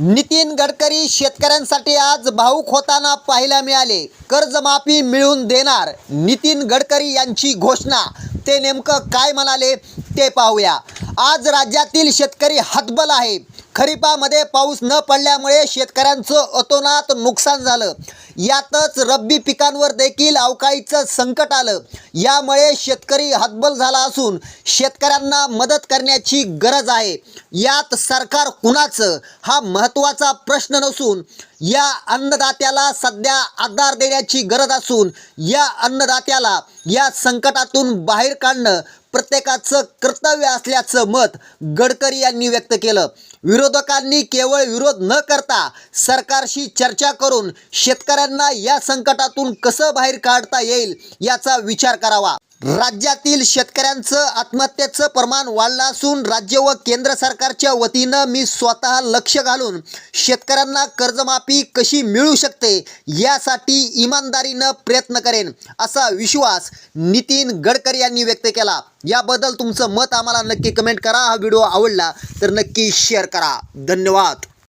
नितीन गडकरी शेतकऱ्यांसाठी आज भाऊक होताना पाहायला मिळाले. कर्जमाफी मिळवून देणार नितीन गडकरी यांची घोषणा. ते नेमकं काय म्हणाले ते पाहूया. आज राज्यातील शेतकरी हतबल आहे. खरीपामध्ये पाऊस न पडल्यामुळे शेतकऱ्यांचं अतोनात नुकसान झालं. यातच रब्बी पिकांवर देखील अवकाळीचं संकट आलं. यामुळे शेतकरी हतबल झाला असून शेतकऱ्यांना मदत करण्याची गरज आहे. यात सरकार कुणाचं? हा महत्त्वाचा प्रश्न नसून या अन्नदात्याला सध्या आधार देण्याची गरज असून या अन्नदात्याला या संकटातून बाहेर काढणं प्रत्येकाचं कर्तव्य असल्याचं मत गडकरी यांनी व्यक्त केलं. विरोध विरोधकांनी केवळ विरोध न करता सरकारशी चर्चा करून शेतकऱ्यांना या संकटातून कसं बाहेर काढता येईल याचा विचार करावा. राज्यातील शेतकऱ्यांचं आत्महत्येचं प्रमाण वाढलं असून राज्य व केंद्र सरकारच्या वतीनं मी स्वतः लक्ष घालून शेतकऱ्यांना कर्जमाफी कशी मिळू शकते यासाठी इमानदारीनं प्रयत्न करेन असा विश्वास नितीन गडकरी यांनी व्यक्त केला. याबद्दल तुमचं मत आम्हाला नक्की कमेंट करा. हा व्हिडिओ आवडला तर नक्की शेअर करा. धन्यवाद.